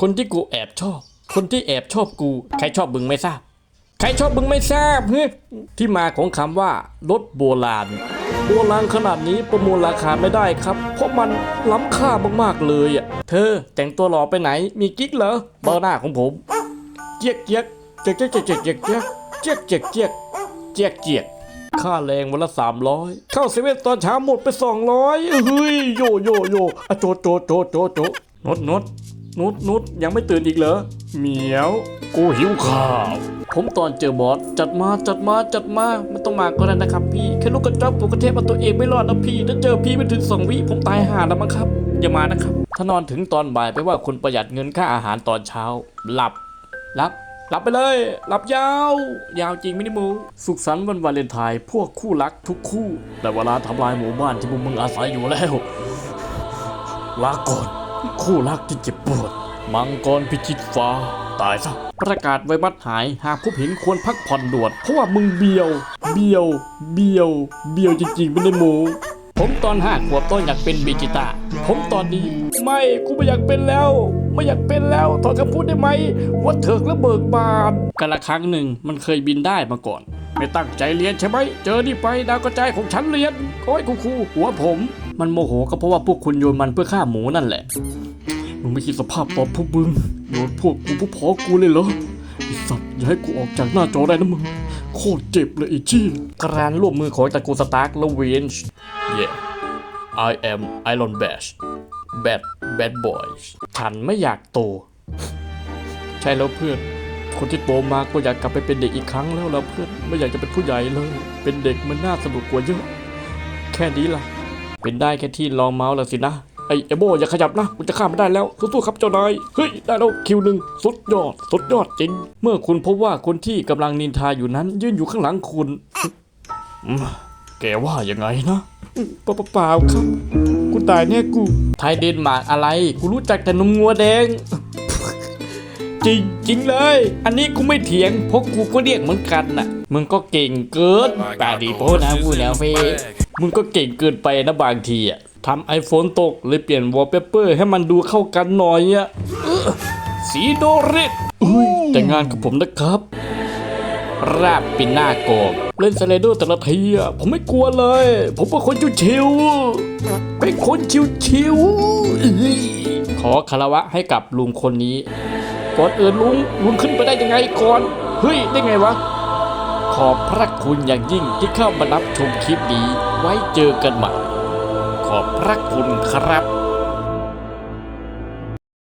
คนที่กูแอบชอบ คนที่แอบชอบกู ใครชอบมึงไม่ทราบ ใครชอบมึงไม่ทราบเฮ้ยที่มาของคำว่ารถโบราณ โบราณขนาดนี้ประมูลราคาไม่ได้ครับ เพราะมันล้ำค่ามากๆเลยอะ เธอแต่งตัวหล่อไปไหน มีกิ๊กเหรอเบอร์หน้าของผม เจี๊ยกเจี๊ยกเจี๊ยกเจี๊ยกเจี๊ยกเจี๊ยกเจี๊ยกเจี๊ยกเจี๊ยกเจี๊ยกเจี๊ยกเจี๊ยกค่าแรงวันละสามร้อยเข้าเซเว่นตอนเช้าหมดไปสองร้อยเฮ้ยโยโยโยอโจโจโจโจโจนดนด นุดนุดยังไม่ตื่นอีกเหรอเหมียว กูหิวข้าว ผมตอนเจอบอสจัดมาจัดมาจัดมาไม่ต้องมาก็ได้นะครับพี่แค่ลูกกระจอกผมกระเทพเอาตัวเองไม่รอดนะพี่ถ้าเจอพี่ไม่ถึงสองวิผมตายห่าแล้วมั้งครับ อย่ามานะครับ ถ้านอนถึงตอนบ่ายไปว่าคุณประหยัดเงินค่าอาหารตอนเช้า หลับหลับหลับไปเลย หลับยาว ยาวจริงไม่ได้มู สุขสันต์วันวาเลนไทน์พวกคู่รักทุกคู่ แต่เวลาทำลายหมู่บ้านที่พวกมึงอาศัยอยู่แล้วลาก่อน คู่รักที่เจ็บปวด มังกรพิชิตฟ้า ตายซะ ประกาศไวบัดหาย หากพบเห็นควรพักผ่อนด่วน เพราะว่ามึงเบียว เบียว เบียว เบียวจริงๆไม่ได้หมูผมตอนห้าขวบต้นอยากเป็นบิจิตา ผมตอนนี้ ไม่กูไม่อยากเป็นแล้ว ไม่อยากเป็นแล้วถอนคำพูดได้ไหมว่าเถิกและเบิกบานกันละครั้งหนึ่งมันเคยบินได้มาก่อน ไม่ตั้งใจเรียนใช่ไหม เจอนี่ไปดาวกระจายของฉันเรียนโอ้ยครูครูหัวผม มันโมโหก็เพราะว่าพวกคุณโยนมันเพื่อฆ่าหมูนั่นแหละมึงไม่คิดสภาพตอนพวกมึงโยนพวกกูพวกพอกูเลยเหรอไอสัตว์อย่าให้กูออกจากหน้าจอได้นะมึงโคตรเจ็บเลยไอ้จี้การร่วมมือของตระกูลสตาร์กและเวนช์ yeah I am Iron Bash Bad Bad Boys ฉันไม่อยากโต ใช่แล้วเพื่อน คนที่โตมาก็อยากกลับไปเป็นเด็กอีกครั้งแล้วล่ะเพื่อนไม่อยากจะเป็นผู้ใหญ่เลย เป็นเด็กมันน่าสนุกกว่าเยอะ แค่นี้ล่ะ เป็นได้แค่ที่ลองเมาส์ล้วสินะไอเอโบอย่าขยับนะกูจะข้ามไม่ได้แล้วสู้ๆครับเจ้านายเฮ้ยได้แล้วคิวหนึ่งสุดยอด สุดยอดจริง เมื่อคุณพบว่าคนที่กำลังนินทาอยู่นั้น ยืนอยู่ข้างหลังคุณแกว่ายังไงนะเปล่าเปล่าๆครับกูตายแน่กูไทยเดนมาร์กอะไรกูรู้จักแต่นมงัวแดง จริงจริงเลย อันนี้กูไม่เถียงเพราะกูก็เรียกเหมือนกันน่ะ มึงก็เก่งเกินปาดีโพนะพูดแล้วเฟมึงก็เก่งเกินไปนะบางทีอะทำไอโฟนตกเลยเปลี่ยนวอลเปเปอร์ให้มันดูเข้ากันหน่อยอะเอ้อสีโดเรตอุ้ยแต่งงานกับผมนะครับ ราบปินหน้ากองเล่นสไลเดอร์แต่ละทีอะผมไม่กลัวเลย ผมเป็นคนชิวๆเป็นคนชิวๆอื้อขอคารวะให้กับลุงคนนี้ ก่อนอื่นลุงลุงขึ้นไปได้ยังไงก่อน เฮ้ย ได้ไงวะ ขอบพระคุณอย่างยิ่งที่เข้ามารับชมคลิปนี้ไว้เจอกันใหม่ ขอบพระคุณครับ